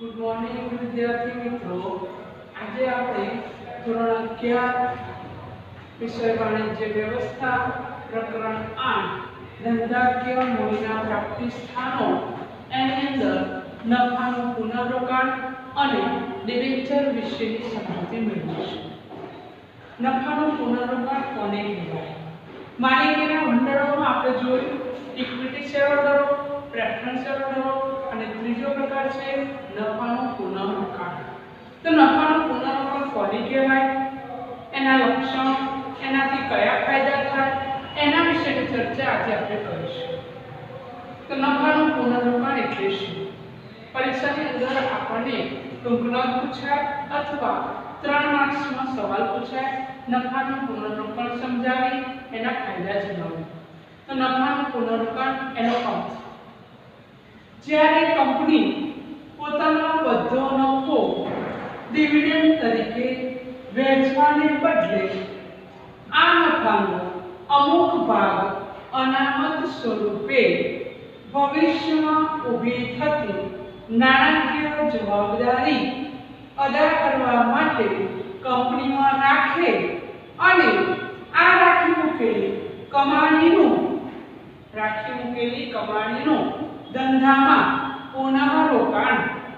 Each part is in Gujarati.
ગુડ મોર્નિંગ વિદ્યાર્થી મિત્રો. આજે આપણે ધોરણ અગિયાર વિષય વાણિજ્ય વ્યવસ્થા પ્રકરણ આઠ, ધંધાકીય મૂડીના પ્રાપ્તિ સ્થાનો, એની અંદર નફાનું પુનઃરોકાણ અને ડિબેન્ચર વિશેની સમજૂતી મેળવીશું. નફાનું પુનરોકાણ કોને કહેવાય? માલિકીના ભંડોળમાં આપણે જોયું ઇક્વિટી શેરહોલ્ડરો પ્રેફરન્સ શેરહોલ્ડરો અને ત્રીજો પ્રકાર છે નફાનું પુનઃરોકાણ. તો નફાનું પુનઃરોકાણ કોને કહેવાય? એના લક્ષણ, એનાથી કયા ફાયદા થાય? એના વિશેની ચર્ચા આજે આપણે કરીશું. તો નફાનું પુનઃરોકાણ એટલે શું? પરીક્ષાની અંદર આપણને ટૂંકનો પૂછાય અથવા ત્રણ માર્ક્સમાં સવાલ પૂછાય. નફાનું પુનઃરોકાણ સમજાવી, એના ફાયદા જણાવો. તો નફાનું પુનઃરોકાણ એનો અર્થ જ્યારે કંપની પોતાનો બધો નફો ડિવિડન્ડ તરીકે વહેંચવાને બદલે આ નફાનો અમુક ભાગ અનામત સ્વરૂપે ભવિષ્યમાં ઊભી થતી નાણાકીય જવાબદારી અદા કરવા માટે કંપનીમાં રાખે અને આ રાખી મૂકેલી કમાણીનું, રાખી મૂકેલી કમાણીનું ધંધામાં પુનઃરોકાણ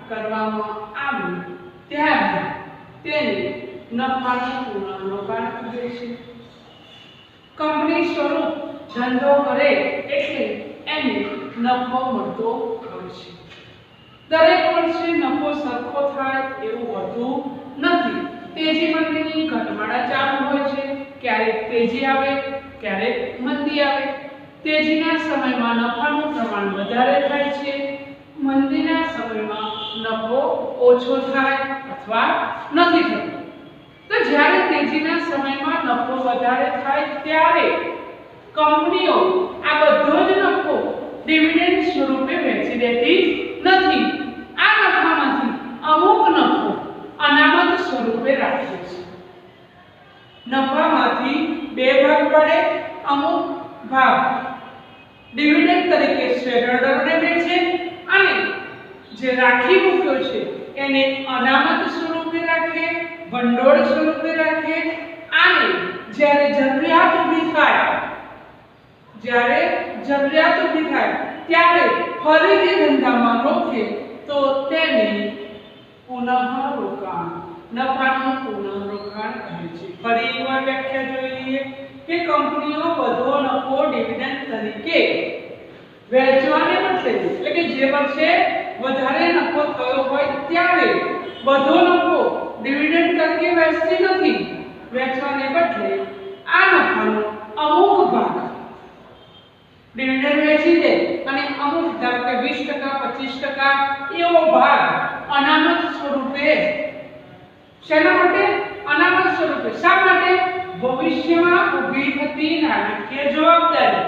કરવામાં આવ્યું. ત્યારે તેને નફાનું પુનઃરોકાણ કહે છે. કંપની સ્વરૂપ ધંધો કરે એટલે એને નફો મળતો હોય છે. દરેક વર્ષે નફો સરખો થાય એવું હોતું નથી. તેજી મંદીની ઘટમાળા ચાલુ હોય છે. ક્યારેક તેજી આવે, ક્યારેક મંદી આવે. તેજીના સમયમાં નફાનું પ્રમાણ વધારે થાય છે, મંદીના સમયમાં નફો ઓછો થાય અથવા નથી થતો. તો જ્યારે તેજીના સમયમાં નફો વધારે થાય ત્યારે કંપનીઓ આ બધો જ નફો ડિવિડન્ડ સ્વરૂપે વેચી દેતી નથી. આ નફામાંથી અમુક નફો અનામત સ્વરૂપે રાખે છે. નફામાંથી બે ભાગ પડે, અમુક ભાગ ડિવિડન્ડ તરીકે શેરહોલ્ડરને વેચે અને જે રાખી મૂક્યો છે, એને અનામત સ્વરૂપે રાખે, ભંડોળ સ્વરૂપે રાખે અને જ્યારે જરૂરિયાત ઊભી થાય, જ્યારે જરૂરિયાત ઊભી થાય, ત્યારે ફરીથી ધંધામાં રોકે, તો તેને પુનઃરોકાણ, નફાનું પુનઃરોકાણ કહે છે. ફરી એકવાર વ્યાખ્યા જોઈ લઈએ. કે કંપનીઓ બધો નફો ડિવિડન્ડ તરીકે વહેંચવાને બદલે, એટલે કે જે વર્ષે વધારે નફો થયો હોય ત્યારે બધો નફો ડિવિડન્ડ તરીકે વહેંચતી નથી. વહેંચવાને બદલે આ નફાનો અમુક ભાગ ડિવિડન્ડ વેચી દે અને અમુક ધારો કે 20% 25% એવો ભાગ અનામત સ્વરૂપે, શેના માટે? અનામત સ્વરૂપે. શા માટે? ભવિષ્યમાં ઊભી થતી નાણાકીય જવાબદારી,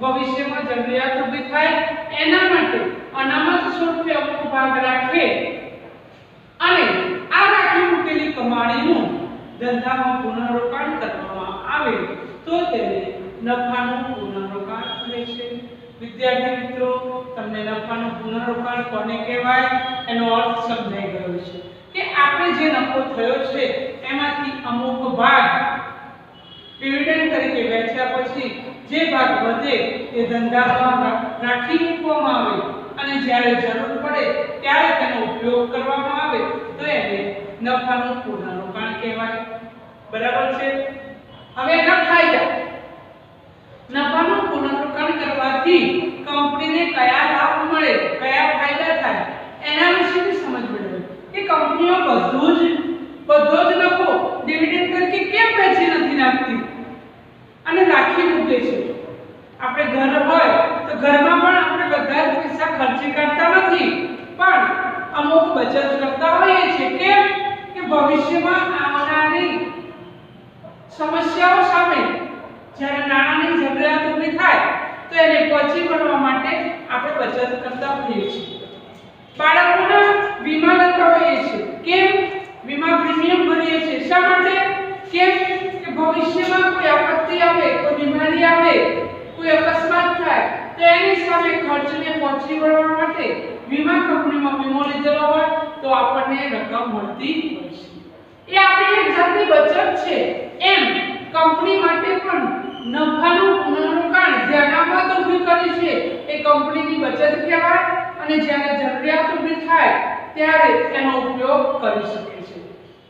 ભવિષ્યમાં જરૂરિયાત ઊભી થાય એના માટે અનામત સ્વરૂપે અમુક ભાગ રાખે. અને આ રાખી મૂકેલી કમાણીનું ધંધામાં પુનઃરોકાણ કરવામાં આવે તો તેને નફાનું પુનઃરોકાણ કહે છે. વિદ્યાર્થી મિત્રો, તમને નફાનું પુનઃરોકાણ કોને કહેવાય? એનો અર્થ સમજાઈ ગયો છે કે આપણે જે નફો થયો છે, એમાંથી અમુક ભાગ ડિવિડન્ડ તરીકે વેચ્યા પછી જે ભાગ વધે એ ધંધામાં રાખી મૂકવામાં આવે અને જ્યારે જરૂર પડે ત્યારે તેનો ઉપયોગ કરવામાં આવે તો એને નફાનું પુનરોકાણ કહેવાય. બરાબર છે? હવે એના ફાયદા. નફાનું પુનરોકાણ કરવાથી કંપનીને કયા લાભ મળે, કયા ફાયદા થાય, એના વિશેની સમજ મેળવે કે કંપનીઓ બધું જ, બધો જ નફો ડિવિડન્ડ તરીકે કેમ વેચી નથી નાખતી? અને રાખી મૂકે છે. આપણે ઘર હોય તો ઘરમાં પણ આપણે બધા પૈસા ખર્ચી કરતા નથી. પણ અમુક બચત કરતા હોઈએ છીએ. કેમ? કે ભવિષ્યમાં આવનારી સમસ્યાઓ સામે જ્યારે નાણાંની જરૂરિયાત ઊભી થાય, તો એને પહોંચી વળવા માટે આપણે બચત કરતા હોઈએ છીએ. બાળકોના વીમા લેતા હોઈએ છીએ. કેમ? વીમા પ્રીમિયમ ભરીએ છીએ. શા માટે? કેમ? ભવિષ્યમાં કોઈ આપત્તિ આવે, કોઈ બીમારી આવે, કોઈ અકસ્માત થાય, તો એની સામે ખર્ચને પહોંચી વળવા માટે વીમા કંપનીમાં વીમો લીધેલો હોય, તો આપણને રકમ મળતી હોય છે. એ આપણી એક જાતની બચત છે. એમ કંપની માટે પણ નફાનું પુનરોકાણ જે અનામત ઊભી કરી છે, એ કંપનીની બચત કહેવાય અને જ્યારે જરૂરિયાત ઊભી થાય, ત્યારે એનો ઉપયોગ કરી શકે છે.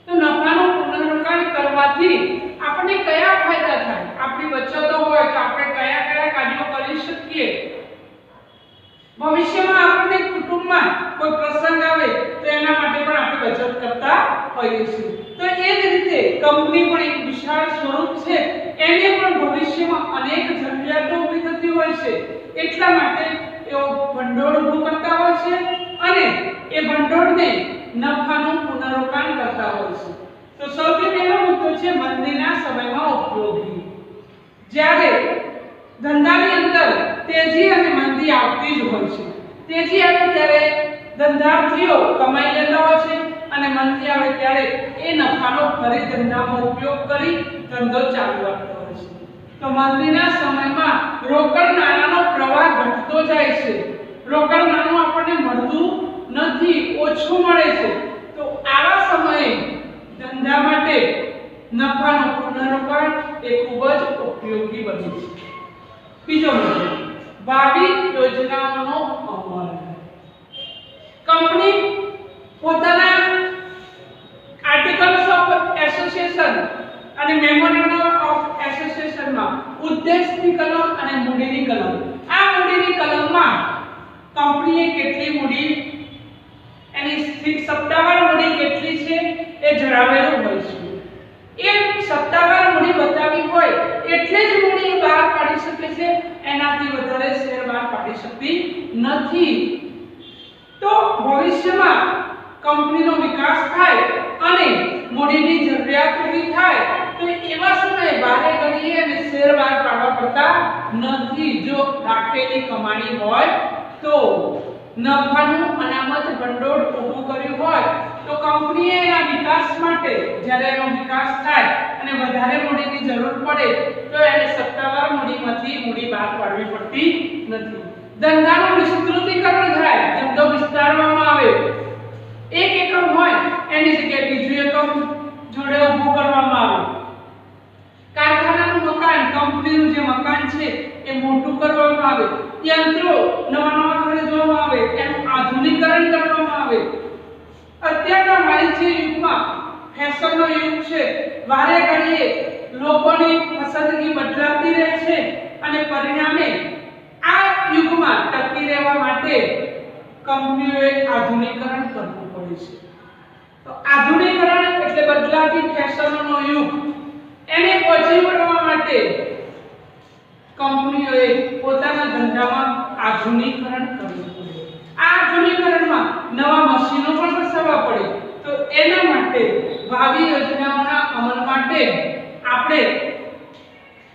તો નફાનું પુનરોકાણ કરવાથી આપણને કયા ફાયદા થાય આપણી બચતો હોય તો આપણે કયા કયા કાર્યો કરી શકીએ. ભવિષ્યમાં આપણને કુટુંબમાં કોઈ પ્રસંગ આવે તો એના માટે પણ આપણે બચત કરતા હોઈએ છીએ. તો એ જ રીતે કંપની પણ એક વિશાળ સ્વરૂપ છે. એને પણ ભવિષ્યમાં અનેક જરૂરિયાતો ઊભી થતી હોય છે. એટલા માટે એઓ ભંડોળ ઊભું કરતા હોય છે અને એ ભંડોળને નફાનું પુનરોકાણ કરતા હોય છે. તો સૌથી પહેલો મુદ્દો છે મંદીના સમયમાં ઉપયોગી. જ્યારે ધંધાની અંદર તેજી અને મંદી આવતી જ હોય છે. તેજી આવે ત્યારે ધંધાર્થીઓ કમાઈ લેતા હોય છે અને મંદી આવે ત્યારે એ નફાનો ફરી ધંધામાં ઉપયોગ કરી ધંધો ચાલુ રાખતો હોય છે. તો મંદીના સમયમાં રોકડ નાણાંનો પ્રવાહ ઘટતો જાય છે. રોકડ નાણું આપણને મળતું નથી, ઓછું મળે છે. તો આવા સમયે ધંધા માટે નફાનું પુનરોકાણ એ ખૂબ જ ઉપયોગી બને છે. બીજો મુદ્દો ભાવિ યોજનાઓનો અમલ. કંપની પોતાના આર્ટિકલ્સ ઓફ એસોસિએશન અને મેમોરેન્ડમ ઓફ એસોસિએશનમાં ઉદ્દેશની કલમ અને મૂડીની કલમ. આ મૂડીની કલમમાં કંપનીએ કેટલી મૂડી, એની સ્થિત સત્તાવાર મૂડી કેટલી છે એ જણાવેલું હોય છે. એ સત્તાવાર મૂડી બતાવી હોય એટલે જ મૂડી બહાર પાડી શકે છે. એનાથી વધારે શેર બહાર પાડી શકતી નથી. તો ભવિષ્યમાં કંપનીનો વિકાસ થાય અને મૂડીની જરૂરિયાત પૂરી થાય, તો એવા સમયે બારે ઘડીએ અને શેર બહાર પાડવા પડતા નથી. જો રાખેલી કમાણી હોય તો નફાનું અનામત ભંડોળ ઊભું કર્યું હોય તો કંપનીએ એના વિકાસ માટે, જ્યારે એનો વિકાસ થાય અને વધારે મૂડીની જરૂર પડે, તો એને સત્તાવાર મૂડીમાંથી મૂડી બહાર પાડવી પડતી નથી. ધંધાનું વિસ્તૃતીકરણ થાય, ધંધો વિસ્તારવામાં આવે. એક એકમ હોય, એની જગ્યાએ બીજું એકમ જોડે ઊભું કરવામાં આવે. કારખાનાનું મકાન, કંપનીનું જે મકાન છે, એ મોટું કરવામાં આવે. યંત્રો નવા નવા ખરીદવામાં આવે, એનું આધુનિકરણ કરવામાં આવે. અત્યારના વાણિજ્ય યુગમાં. ફેશનનો યુગ છે. વારે ઘડીએ લોકોની પસંદગી બદલાતી રહે છે અને પરિણામે આ યુગમાં ટકી રહેવા માટે કંપનીઓએ આધુનિકરણ કરવું પડે છે. તો આધુનિકરણ એટલે બદલાતી ફેશનનો યુગ. એને પહોંચી વળવા માટે કંપનીઓએ પોતાના ધંધામાં આધુનિકરણ કરવું પડે. આ આધુનિકરણમાં નવા મશીનો પણ પડે તો એના માટે ભાવિ યોજનાઓના અમલ માટે આપણે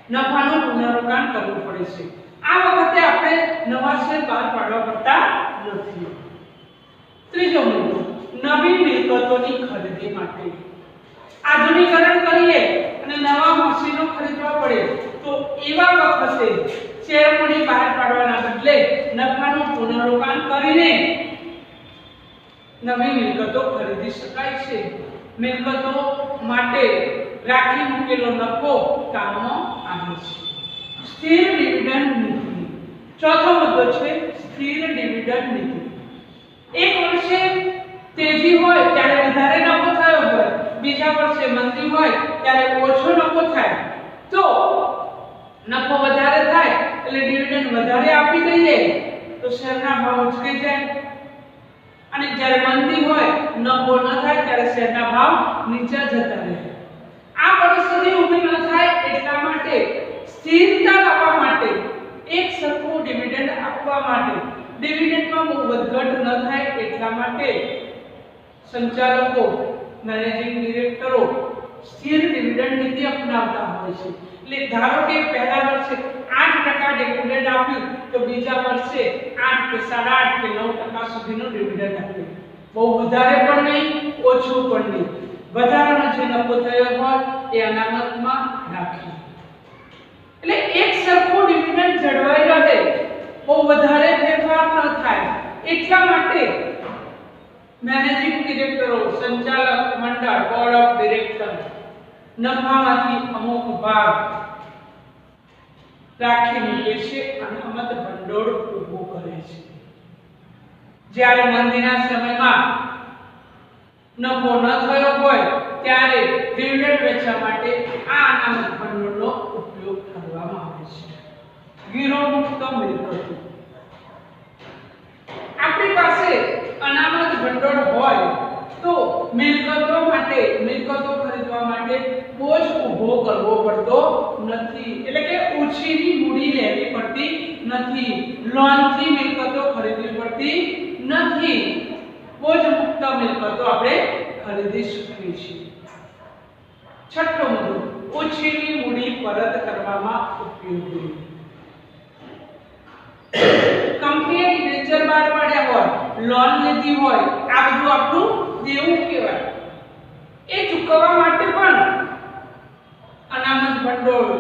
નફાનું પુનરોકાણ કરવું પડે છે. આ વખતે આપણે નવા શેર બહાર પાડવા પડતા નથી. ત્રીજો મુદ્દો, નવી મિલકતોની ખરીદી માટે. આધુનિકરણ કરીએ અને નવા મશીનો ખરીદવા પડે, તો એવા વખતે શેર મૂડી બહાર પાડવાના બદલે નફાનું પુનરોકાણ કરીને નવી મિલકતો ખરીદી શકાય છે. મિલકતો માટે રાખી મૂકેલો નફો કામમાં આવે છે. સ્થિર ડિવિડન્ડ નીતિ. ચોથો મુદ્દો છે સ્થિર ડિવિડન્ડ નીતિ. એક વર્ષે તેજી હોય ત્યારે વધારે નફો થયો હોય, બીજા વર્ષે મંદી હોય ત્યારે ઓછો નફો થાય. તો નફો વધારે થાય એટલે ડિવિડન્ડ વધારે આપી દઈએ. તો શેરના ભાવ ઉચકી જાય? અને જ્યારે મંદી હોય નફો ન થાય, ત્યારે શેરના ભાવ નીચે જતા રહે. આ પરિસ્થિતિ ઊભી ન થાય એટલા માટે, સ્થિરતા લાવવા માટે, એક સરખું ડિવિડન્ડ આપવા માટે. ડિવિડન્ડમાં બહુ વધઘટ ન થાય એટલા માટે, સંચાલકો મેનેજિંગ ડિરેક્ટરો સ્થિર ડિવિડન્ડ નીતિ અપનાવતા હોય છે. એટલે ધારો કે પહેલા વર્ષે આઠ ટકા ડિવિડન્ડ આપ્યું, તો બીજા વર્ષે આઠ કે સાડા આઠ કે નવ ટકા સુધીનો ડિવિડન્ડ આપ્યું. બહુ વધારે પણ નહીં, ઓછું પણ નહીં. વધારાનો જે નફો થયો હોય, એ અનામતમાં રાખી એટલે એક સરખું ડિવિડન્ડ જળવાઈ રહે. બહુ વધારે ફેરફાર ન થાય. એટલા માટે મેનેજિંગ ડિરેક્ટરો સંચાલક, મંડળ બોર્ડ ઓફ ડિરેક્ટર નફામાંથી અમુક ભાગ રાખી મૂકે છે અને અમત ભંડોળ ઊભું કરે છે. જ્યારે મંદીના સમયમાં નફો ન થયો હોય, ત્યારે ડિવિડન્ડ વેચવા માટે આ અનામત ભંડોળનો ઉપયોગ કરવામાં આવે છે. ગીરો મુક્ત મિલકતો. આપણી પાસે અનામત ભંડોળ હોય તો મિલકતો માટે, મિલકતો ખરીદવા માટે બોજ ઊભો કરવો પડતો નથી. એટલે કે ઓછીની મૂડી લેવી પડતી નથી. લોનથી મિલકતો ખરીદવી પડતી નથી. બોજ મુક્ત મિલકતો આપણે ખરીદી શકીએ છીએ. છઠ્ઠો મુદ્દો ઓછીની મૂડી પરત કરવામાં ઉપયોગી. કંપનીએ ડિબેન્ચર બહાર પાડ્યા હોય, લોન લીધી હોય, આ બધું આપણું દેવું કહેવાય. એ ચૂકવવા માટે પણ અનામત ભંડોળ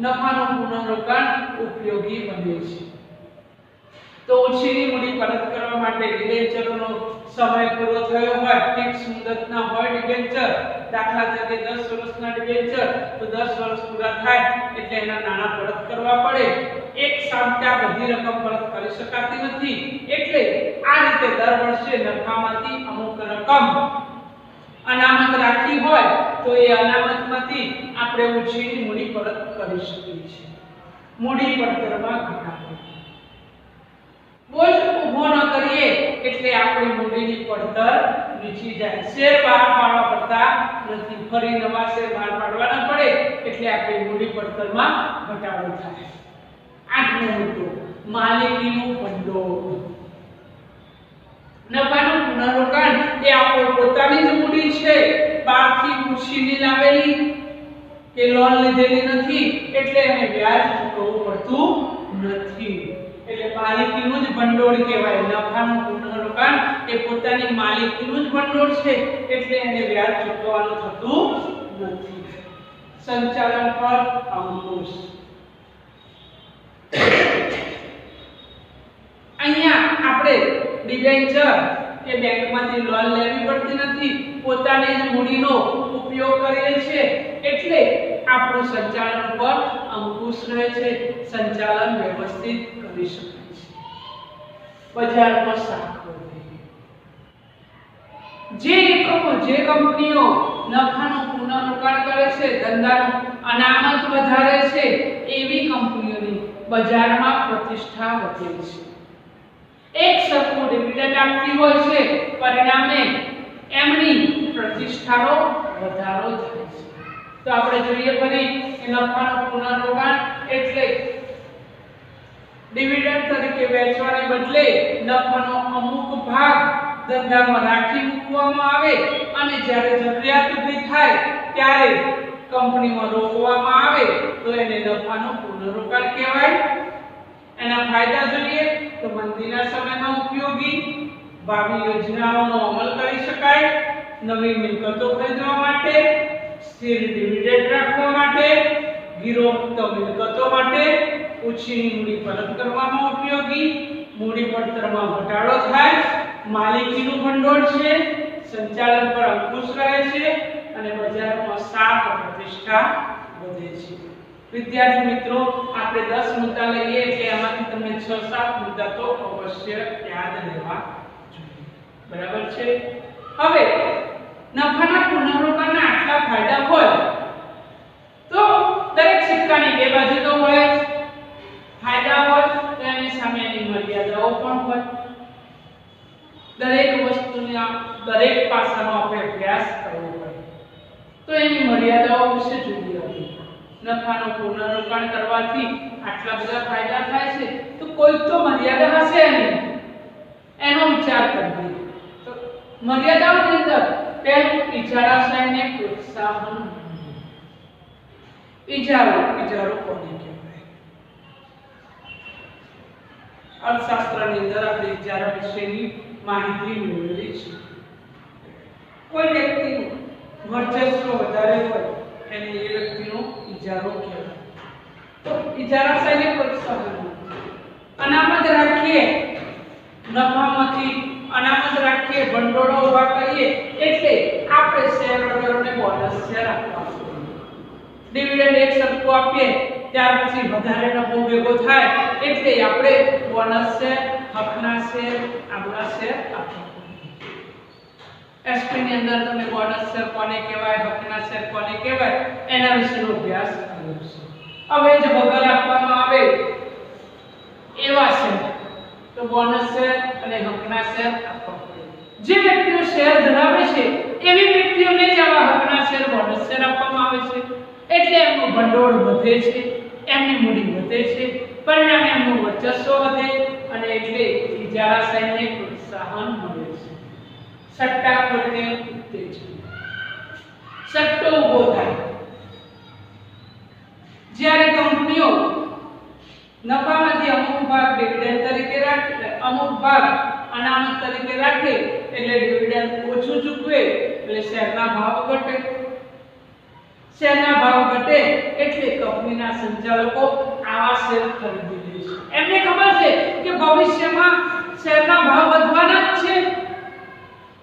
નફાનું પુનરોકાણ ઉપયોગી બને છે. તો ઓછીની મૂડી પરત કરવા માટે ડિબેન્ચરોનો સમય પૂરો થયો હોય ફિક્સ મુદતના હોય ડિબેન્ચર, દાખલા તરીકે 10 વર્ષના ડિબેન્ચર, તો 10 વર્ષ પૂરા થાય એટલે એના નાણાં પરત કરવા પડે. એક સામટે આ બધી રકમ પરત કરી શકાતી નથી. એટલે રીતે દર વર્ષે નફામાંથી અમુક રકમ અનામત રાખી હોય, તો એ અનામતમાંથી આપણે ઓછીની મૂડી પરત કરી શકીએ છીએ. મૂડી પડતરમાં ઘટાડો બોજ ઊભો ન કરીએ એટલે આપણી મૂડીની પડતર નીચી જાય. શેર બહાર પાડવા પડતા નથી. ફરી નવા શેર બહાર પાડવાના પડે એટલે આપણી મૂડી પડતરમાં ઘટાડો થાય. આઠમો મુદ્દો, માલિકીનું ભંડોળ. નફાનું પુનરોકાણ એ આપો પોતાની જ મૂડી છે. બહારથી ઉછીની લાવેલી કે લોન લીધેલી નથી, એટલે એને વ્યાજ ચૂકવવું પડતું નથી. એટલે માલિકીનું જ ભંડોળ કહેવાય. નફાનું પુનરોકાણ એ પોતાની માલિકીનું જ ભંડોળ છે, એટલે એને વ્યાજ ચૂકવવાનું થતું નથી. સંચાલન પર અંકુશ અહીંયા આપણે ડિબેન્ચર કે બેંકમાંથી લોન લેવી પડતી નથી. પોતાની જ મૂડીનો ઉપયોગ કરીએ છે. એટલે આપણું સંચાલન પર અંકુશ રહે છે. સંચાલન વ્યવસ્થિત કરી શકાય છે. બજારમાં સાખો જે એકમો, જે કંપનીઓ નફાનું પુનઃરોકાણ કરે છે, ધંધાનું અનામત વધારે છે, એવી કંપનીઓની બજારમાં પ્રતિષ્ઠા વધે છે. એક સરખું ડિવિડન્ડ આપતી હોય છે. પરિણામે એમની પ્રતિષ્ઠાનો વધારો થાય છે. તો આપણે જોઈએ ફરી કે નફાનું પુનરોકાણ એટલે ડિવિડન્ડ તરીકે વેચવાને બદલે નફાનો અમુક ભાગ ધંધામાં રાખી મૂકવામાં આવે અને જ્યારે જરૂરિયાત ઊભી થાય ત્યારે કંપનીમાં રોકવામાં આવે તો એને નફાનું પુનરોકાણ કહેવાય. એના ફાયદા જોઈએ તો મંદીના સમયમાં ઉપયોગી ભાવિ યોજનાઓનો અમલ કરી શકાય, નવી મિલકતો ખરીદવા માટે, સ્થિર ડિવિડન્ડ રાખવા માટે ગિરોક્ત મિલકતો માટે ઓછી મૂડી પરત કરવામાં ઉપયોગી, મૂડી પડતરમાં ઘટાડો થાય, માલિકીનું ભંડોળ છે, સંચાલન પર અંકુશ રહે છે અને બજારમાં સાખ પ્રતિષ્ઠા વધે છે. વિદ્યાર્થી મિત્રો, આપણે 10 મુદ્દા લઈએ એટલે એમાંથી તમને 6 7 મુદ્દા તો અવશ્ય યાદ રહેવા જોઈએ. બરાબર છે? હવે, નફાના પુનરોકાણના આટલા ફાયદા હોય તો દરેક સિક્કાની બે બાજુ તો હોય. ફાયદા હોય તો એની સામે એની મર્યાદાઓ પણ હોય. દરેક વસ્તુના દરેક પાસાનો આપણે અભ્યાસ કરવો પડે. તો એની મર્યાદાઓ વિશે જોઈએ. નફાનું પુનરોકાણ કરવાથી આટલા બધા ફાયદા થાય છે, તો કોઈ તો મર્યાદા હશે એની. એનો વિચાર કરીએ તો મર્યાદાઓની અંદર પહેલું ઇજારાશયને પ્રોત્સાહન ઇજારો ઇજારો કોને કહેવાય? અર્થશાસ્ત્રની અંદર આપણે ઇજારા વિશેની માહિતી મેળવેલી છે કોઈ વ્યક્તિનું વર્ચસ્વ વધારે હોય એને એ વ્યક્તિનો ઇજારો કહેવાય તો ઇજારાશયને પ્રોત્સાહન અનામત રાખીએ નફામાંથી અનામત રાખીએ ભંડોળો ઊભા કરીએ એટલે આપણે શેર હોલ્ડરોને બોનસ શેર આપવા ડિવિડન્ડ એક સરખું આપીએ, ત્યાર પછી વધારે નફો ભેગો થાય, એટલે આપણે બોનસ શેર, હકના શેર, આગલા શેર આપવા એસપી ની અંદર તમે બોનસ શેર કોને કહેવાય, હકના શેર કોને કહેવાય, એના વિશેનો અભ્યાસ કર્યો છે. હવે જે વગર આપવામાં આવે એવા શેર તો બોનસ શેર અને હકના શેર આપવામાં જે વ્યક્તિઓ શેર ધરાવે છે, એવી વ્યક્તિઓને જ આવા હકના શેર બોનસ શેર આપવામાં આવે છે. એટલે એમનું ભંડોળ વધે છે, એમની મૂડી વધે છે, પરિણામે એમનું વર્ચસ્વ વધે અને એટલે ઇજારાશાહીને પ્રોત્સાહન મળે છે. સટ્ટાખોરીને છે. સટ્ટો ઊભો થાય. જ્યારે કંપનીઓ નફામાંથી અમુક ભાગ ડિવિડન્ડ તરીકે રાખે અમુક ભાગ અનામત તરીકે રાખે, એટલે ડિવિડન્ડ ઓછું ચૂકવે, એટલે શેરના ભાવ ઘટે. શેરના ભાવ ઘટે એટલે કંપનીના સંચાલકો આવા શેર ખરીદી લે છે. એમને ખબર છે કે ભવિષ્યમાં શેરના ભાવ વધવાના જ છે.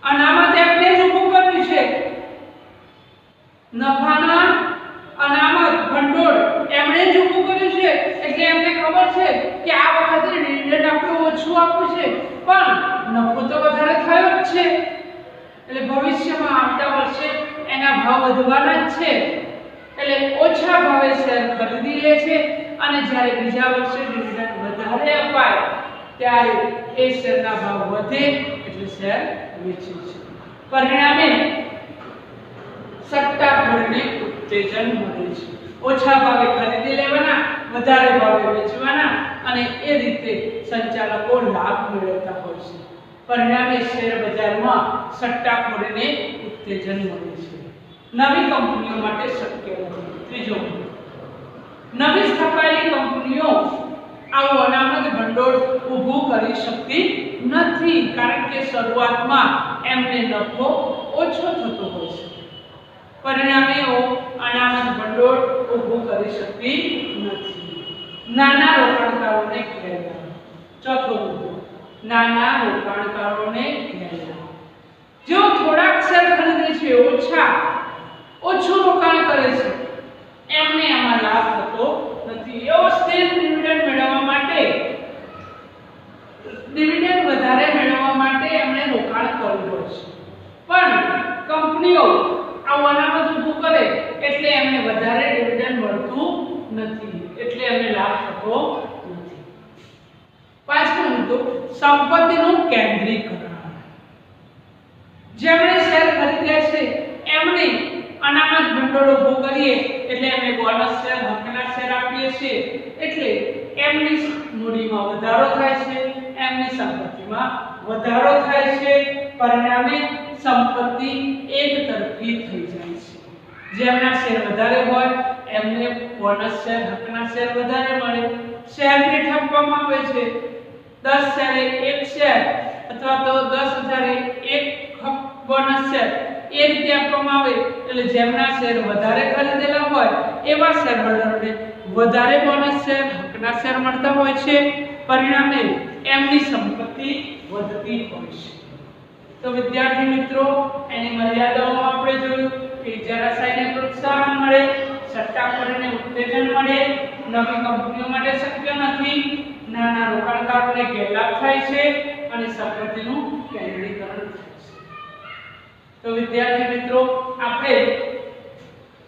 અનામત એમને જ ઊભું કર્યું છે. નફાના અનામત ભંડોળ એમણે જ ઊભું કર્યું છે. એટલે એમને ખબર છે કે આ વખતે ડિવિડન્ડ આપણે ઓછું આપવું છે. પણ નફો તો વધારે થયો જ છે. એટલે ભવિષ્યમાં આવતા વર્ષે એના ભાવ વધવાના જ છે. એટલે ઓછા ભાવે શેર ખરીદી લે છે અને જ્યારે બીજા વર્ષે ડિવિડન્ડ વધારે અપાય, ત્યારે એ શેરના ભાવ વધે એટલે શેર પરિણામે સટ્ટાખોરીને ઉત્તેજન મળે છે. ઓછા ભાવે ખરીદી લેવાના, વધારે ભાવે વેચવાના અને એ રીતે સંચાલકો લાભ મેળવતા હોય છે. પરિણામે શેર બજારમાં સટ્ટાખોરીને ઉત્તેજન મળે છે. નવી કંપનીઓ માટે શક્ય નથી. ત્રીજો. નવી સ્થાપાયેલી કંપનીઓ આવું અનામત ભંડોળ ઊભું કરી શકતી નથી, કારણ કે શરૂઆતમાં એમને નફો ઓછો થતો હોય છે. પરિણામે અનામત ભંડોળ ઊભું કરી શકતી નથી. નાના રોકાણકારોને ઘેરવા ચોથો નાના રોકાણકારોને ઘેરવા જેઓ થોડાક શેર ખરીદે છે, ઓછા, ઓછું રોકાણ કરે છે, એમને આમાં લાભ થતો નથી. એવો ડિવિડન્ડ મેળવવા માટે ડિવિડન્ડ વધારે મેળવવા માટે એમણે રોકાણ કરવું હોય છે પણ કંપનીઓ આવું અનામત ઊભું કરે એટલે એમને વધારે ડિવિડન્ડ મળતું નથી એટલે એમને લાભ થતો નથી પાંચમો મુદ્દો સંપત્તિનું કેન્દ્રીકરણ જેમણે શેર ખરીદ્યા છે એમણે અનામત ભંડોળ ઊભું કરીએ એટલે એમને બોનસ શેર હકના શેર આપીએ છીએ એટલે એમની મૂડીમાં વધારો થાય છે એમની સંપત્તિમાં વધારો થાય છે પરિણામે સંપત્તિ એક તરફી થઈ જાય છે જેમના શેર વધારે હોય એમને બોનસ શેર હકના શેર વધારે મળે. શેર દીઠ આપવામાં આવે છે. દસ શેરે એક શેર અથવા તો દસ હજારે એક હક બોનસ શેર એ રીતે આપવામાં આવે. એટલે જેમના શેર વધારે ખરીદેલા હોય, એવા શેર હોલ્ડરને વધારે બોનસ શેર હકના શેર મળતા હોય છે. પરિણામે એમની સંપત્તિ વધતી હોય છે. તો વિદ્યાર્થી મિત્રો, એની મર્યાદાઓ આપણે જોયું કે ઇજારાશાહીને પ્રોત્સાહન મળે સટ્ટાખોરીને ઉત્તેજન મળે, નવી કંપનીઓ માટે શક્ય નથી. નાના રોકાણકારોને ગેરલાભ થાય છે અને સંપત્તિનું કેન્દ્રીકરણ થાય છે. તો વિદ્યાર્થી મિત્રો, આપણે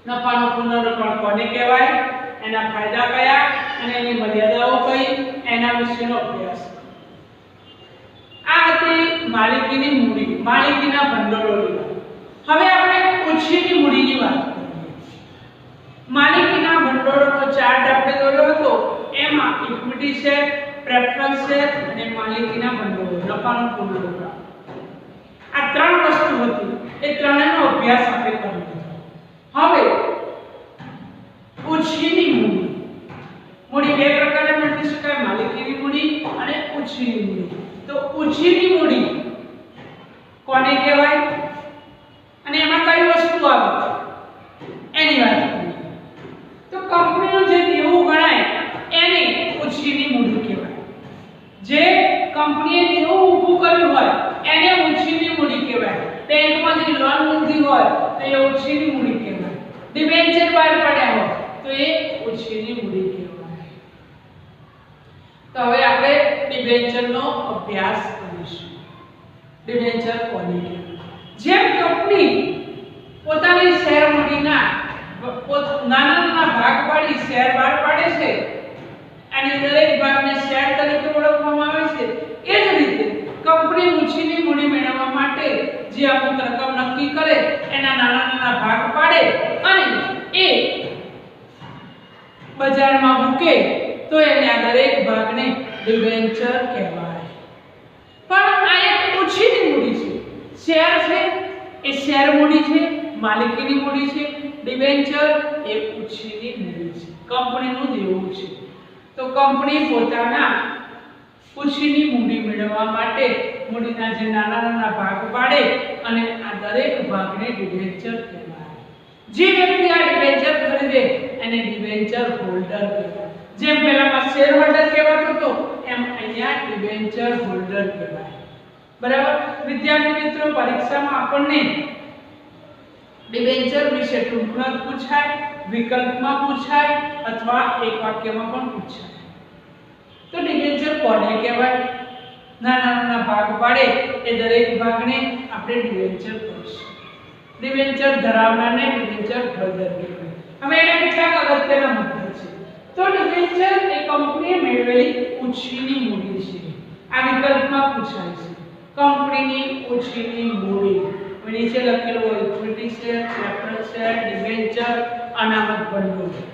નફાનો પુનર્રોકાણ કોને કહેવાય? એના ફાયદા કયા? અને એની મર્યાદાઓ કઈ? એના વિશેનો અભ્યાસ. આ હતી માલિકીની મૂડી, માલિકીના ભંડોળોની વાત. હવે આપણે ઓછીની મૂડીની વાત. માલિકીના ભંડોળનો ચાર્ટ આપણે દોર્યો હતો એમાં ઇક્વિટી શેર પ્રેફરન્સ શેર અને માલિકીના ભંડોળો નફાનું હતા આ ત્રણ વસ્તુ હતી. એ ત્રણેયનો અભ્યાસ આપણે કર્યો હવે, ઉછીની મૂડી. મૂડી બે પ્રકારે મેળવી શકાય, માલિકીની મૂડી અને ઉછીની મૂડી. તો ઉછીની મૂડી કોને કહેવાય? અને એમાં કઈ વસ્તુ આવે એની વાત કરીએ તો કંપનીનું જે દેવું ગણાય એને ઓછીની મૂડી કહેવાય જે કંપનીએ દેવું ઊભું કર્યું હોય, એને ઉછીની મૂડી કહેવાય. બેંકમાંથી લોન લીધી હોય, તો એ ઉછીની મૂડી કહેવાય. ડિબેન્ચર બહાર પડ્યા હોય, તો એ ઓછીની મૂડી કહેવાય. તો હવે આપણે ડિબેન્ચરનો અભ્યાસ કરીશું. ડિબેન્ચર કોને જેમ કંપની પોતાની શેર મૂડીના નાના નાના ભાગ પાડી શેર બહાર પાડે છે અને દરેક ભાગને શેર તરીકે ઓળખવામાં આવે છે એ જ રીતે કંપની ઉછીની મૂડી મેળવવા માટે જે અમુક રકમ નક્કી કરે, એના નાના નાના ભાગ પાડે અને એ બજારમાં મૂકે, તો એના દરેક ભાગને ડિબેન્ચર કહેવાય. પણ આ એક ઓછીની મૂડી છે. શેર છે, એ શેર મૂડી છે, માલિકીની મૂડી છે ડિબેન્ચર એ ઓછીની મૂડી છે. કંપનીનું દેવું છે. તો કંપની પોતાના ઓછીની મૂડી મેળવવા માટે મૂડીના જે નાના નાના ભાગ પાડે અને આ દરેક ભાગને ડિબેન્ચર કહેવાય. જે વ્યક્તિ આ ડિબેન્ચર ખરીદે, એને ડિબેન્ચર હોલ્ડર કહેવાય. જેમ પહેલામાં શેર હોલ્ડર કહેવાતો હતો, એમ અહીંયા ડિબેન્ચર હોલ્ડર કહેવાય. બરાબર? વિદ્યાર્થી મિત્રો, પરીક્ષામાં આપણને ડિબેન્ચર વિશે ટૂંકમાં પૂછાય, વિકલ્પમાં પૂછાય, અથવા એક વાક્યમાં પણ પૂછાય. તો ડિવેન્ચર કોને કહેવાય? નાના નાના ભાગ પાડે એ દરેક ભાગને આપણે ડિવેન્ચર કહીશું. ડિવેન્ચર ધરાવનારને ડિવેન્ચર હોલ્ડર કહેવાય. હવે એના કેટલાક અગત્યના મુદ્દા છે. તો ડિવેન્ચર એ કંપનીએ મેળવેલી ઓછીની મૂડી છે. આ વિકલ્પમાં પૂછાય છે. કંપનીની ઓછીની મૂડી. નીચે લખેલું હોય equity share chapter share debenture અનામત ભંડોળ.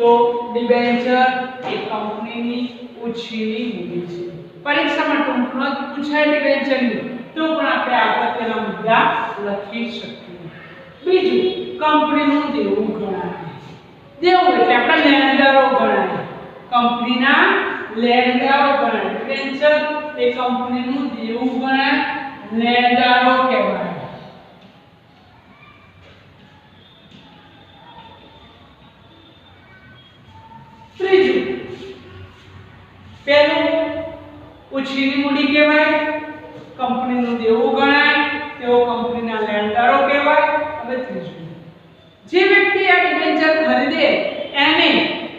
તો ડિબેન્ચર એ કંપનીની ઉછીની મૂડી છે. પરીક્ષામાં ટૂંકમાં પૂછાય ડિબેન્ચરની તો પણ આપણે આ અગત્યના મુદ્દા લખી શકીએ. બીજું, કંપનીનું દેવું ગણાય. દેવું એટલે આપણા લેણદારો ગણાય. કંપનીના લેણદારો ગણાય. ડિબેન્ચર એ કંપનીનું દેવું ગણાય. લેણદારો કહેવાય. પહેલું ઉછીની મૂડી કહેવાય, કંપનીનું દેવું ગણાય, તેઓ કંપનીના લેણદારો કહેવાય હવે ત્રીજું. જે વ્યક્તિ આ ડિબેન્ચર ખરીદે, એને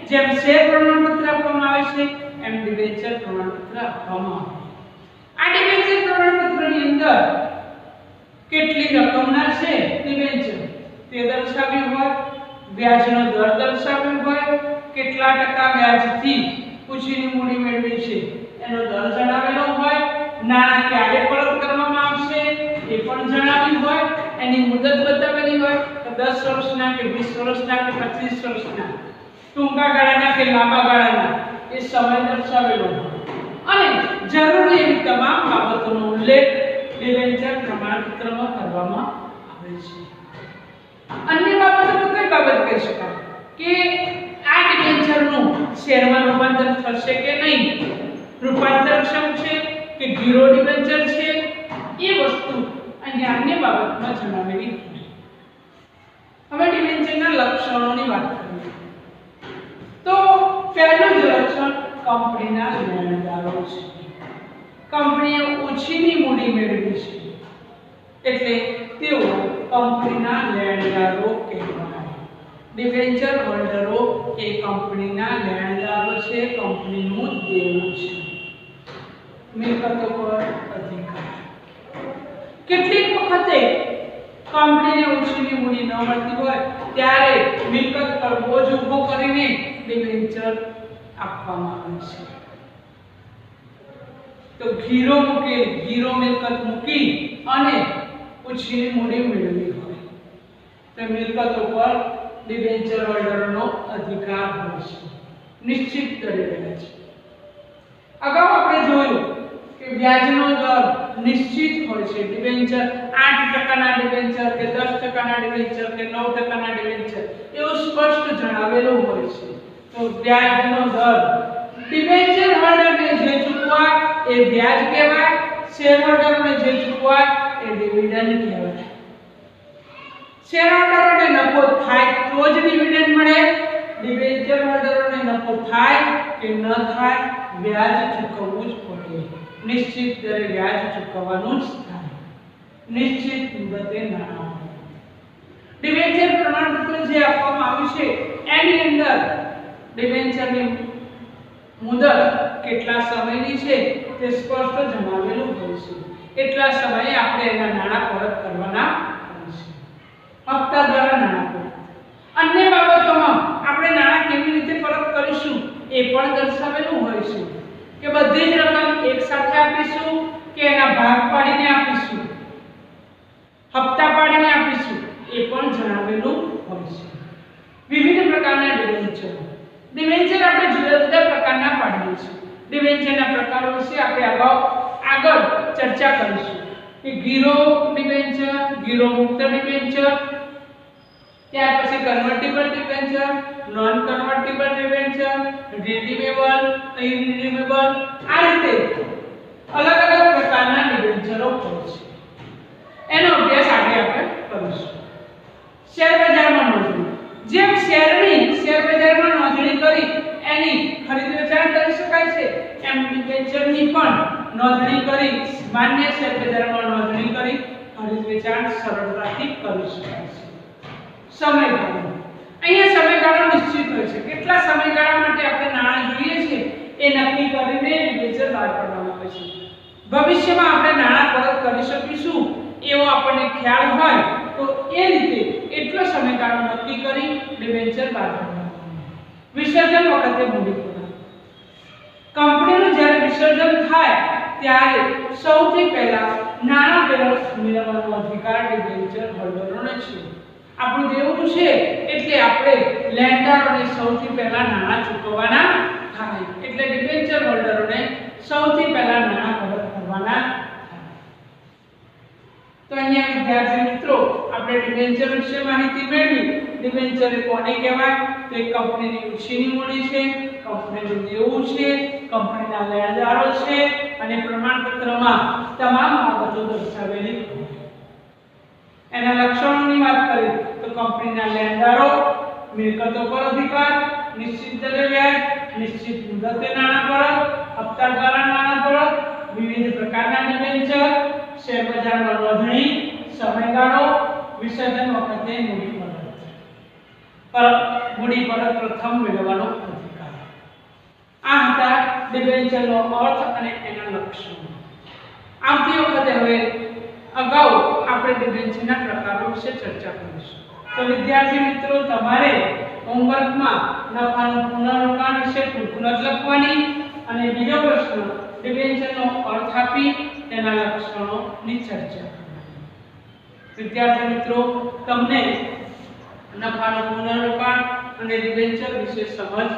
જેમ શેર પ્રમાણપત્ર આપવામાં આવે છે, એમ ડિબેન્ચર પ્રમાણપત્ર આપવામાં આવે આ ડિબેન્ચર પ્રમાણપત્રની અંદર કેટલી રકમના છે ડિબેન્ચર? તે દર્શાવ્યું હોય, વ્યાજનો દર દર્શાવ્યો હોય, કેટલા ટકા વ્યાજથી પૂછીની મૂડી મેળવી છે. એનો દર જણાવેલો હોય, નાણાં ક્યારે પરત કરવામાં આવશે એ પણ જણાવ્યું હોય, એની મુદત બતાવેલી હોય દસ વર્ષના કે વીસ વર્ષના કે પચીસ વર્ષના, ટૂંકા ગાળાના કે લાંબા ગાળાના, એ સમય દર્શાવેલો હોય. અને જરૂરી એવી તમામ બાબતોનો ઉલ્લેખ ડિવેન્ચર પ્રમાણપત્રમાં કરવામાં આવે છે. અન્ય બાબતો કઈ બાબત કહી શકાય? કે આ ડિબેન્ચરનું શેરમાં રૂપાંતર થશે કે નહીં? રૂપાંતરક્ષમ છે કે ઝીરો ડિબેન્ચર છે? એ વસ્તુ અહીંયા અન્ય બાબતમાં જણાવેલી હવે ડિબેન્ચરના લક્ષણોની વાત કરીએ. તો પહેલું જ લક્ષણ કંપનીના લેણદારો છે. કંપનીએ ઓછીની મૂડી મેળવી છે. એટલે તેઓ કંપનીના લેણદારો કહેવાય. ડિબેન્ચર હોલ્ડરો એ કંપનીના લેણદારો છે, કંપનીનું દેવું છે. મિલકતો પર અધિકાર કેટલીક વખતે કંપનીને ઓછીની મૂડી ન મળતી હોય, ત્યારે મિલકત પર બોજ ઊભો કરીને ડિબેન્ચર આપવામાં આવે છે. તો ઘીરો મૂકી ગીરો મિલકત મૂકી અને ઉછીની મૂડી મેળવી હોય. તો મિલકતો પર ડિબેન્ચર હોલ્ડરનો અધિકાર હોય છે. નિશ્ચિત રહે છે. અગાઉ આપણે જોયું કે વ્યાજનો દર નિશ્ચિત હોય છે. ડિબેન્ચર 8% ના કે 10% ના કે 9% ના એવું સ્પષ્ટ જણાવેલું હોય છે. તો વ્યાજનો દર ડિબેન્ચર હોલ્ડરને જે ચૂકવાય એ વ્યાજ કહેવાય શેર હોલ્ડરને જે ચૂકવાય એ ડિવિડન્ડ કહેવાય. શેર હોલ્ડરોને નફો થાય તો જ ડિવિડન્ડ મળે. ડિબેન્ચર હોલ્ડરોને નફો થાય કે ન થાય, વ્યાજ ચૂકવવું જ પડે. નિશ્ચિત દરે વ્યાજ ચૂકવવાનું જ થાય. નિશ્ચિત મુદતે નાણાં ડિબેન્ચર પ્રમાણપત્ર જે આપવામાં આવ્યું છે, એની અંદર ડિબેન્ચરની મુદત કેટલા સમયની છે તે સ્પષ્ટ જણાવેલું હોય છે. એટલા સમયે આપણે એના નાણાં પરત કરવાના હપ્તા દ્વારા નાણાં અન્ય બાબતોમાં આપણે નાણાં કેવી રીતે પરત કરીશું એ પણ દર્શાવેલું હોય છે કે બધી જ રકમ એકસાથે આપીશું કે એના ભાગ પાડીને આપીશું? હપ્તા પાડીને આપીશું? એ પણ જણાવેલું હોય છે. વિવિધ પ્રકારના ડિબેન્ચર. ડિવેન્ચર આપણે જુદા જુદા પ્રકારના પાડીએ છીએ. ડિવેન્ચરના પ્રકારો વિશે આપણે અગાઉ આગળ ચર્ચા કરીશું. કે ગીરો ડિબેન્ચર ગીરો મુક્ત ડિબેન્ચર ત્યાર પછી convertible debenture non convertible debenture redeemable irredeemable આ રીતે અલગ અલગ પ્રકારના ડિબેન્ચરો હોય છે. એનો અભ્યાસ આજે આપણે કરીશું. શેર બજારમાં નોંધણી. જેમ શેરની શેર બજારમાં નોંધણી કરી એની ખરીદ વેચાણ કરી શકાય છે. એમ ડિબેન્ચરની પણ નોંધણી કરી, માન્ય શેર બજારમાં નોંધણી કરી ખરીદ વેચાણ સરળતાથી કરી શકાય છે. સમયગાળો. અહીંયા સમયગાળો નિશ્ચિત હોય છે. કેટલા સમયગાળા માટે આપણે નાણાં જોઈએ છે એ નક્કી કરીને ડિબેન્ચર બહાર પાડવામાં આવે છે. ભવિષ્યમાં આપણે નાણાં પરત કરી શકીશું એવો આપણને ખ્યાલ હોય તો એ રીતે એટલો સમયગાળો નક્કી કરી ડિબેન્ચર બહાર પાડવામાં વિસર્જન વખતે મૂડી કંપનીનું જ્યારે વિસર્જન થાય, ત્યારે સૌથી પહેલા નાણાં બેલેન્સ મેળવવાનો અધિકાર ડિબેન્ચર હોલ્ડરોને છે આપણું દેવું છે એટલે આપણે લેન્ડરોને સૌથી પહેલા નાણાં ચૂકવવાના થાય. એટલે ડિબેન્ચર હોલ્ડરોને સૌથી પહેલા નાણાં પરત કરવાના તો અહીંયા વિદ્યાર્થી મિત્રો, આપણે ડિબેન્ચર વિશે માહિતી મેળવી. ડિબેન્ચર કોને કહેવાય? તો એ કંપનીની ઉછીની મૂડી છે કંપનીનું દેવું છે કંપનીના લેણદારો છે, અને પ્રમાણપત્રમાં તમામ બાબતો દર્શાવેલી એના લક્ષણોની વાત કરીએ, તો કંપનીના લેણદારો મિલકતો પર અધિકાર, નિશ્ચિત દરે વ્યાજ, નિશ્ચિત મુદતે નાણાં પરત હપ્તા દ્વારા નાણાં પરત, વિવિધ પ્રકારના ડિબેન્ચર શેર બજારમાં નોંધણી સમયગાળો વિસર્જન વખતે મૂડી પરત પર મૂડી પરત પ્રથમ મેળવવાનો અધિકાર. આ હતા ડિબેન્ચરનો અર્થ અને એના લક્ષણો. આવતી વખતે હવે અગાઉ આપણે ડિબેન્ચરના પ્રકારો વિશે ચર્ચા કરીશું. તો વિદ્યાર્થી મિત્રો, તમારે હોમવર્કમાં નફાનું પુનરોકાણ વિશે જ લખવાની અને બીજો પ્રશ્ન, ડિબેન્ચરનો અર્થ આપી તેના લક્ષણોની ચર્ચા વિદ્યાર્થી મિત્રો તમને નફાનું પુનરોકાણ અને ડિબેન્ચર વિશે સમજ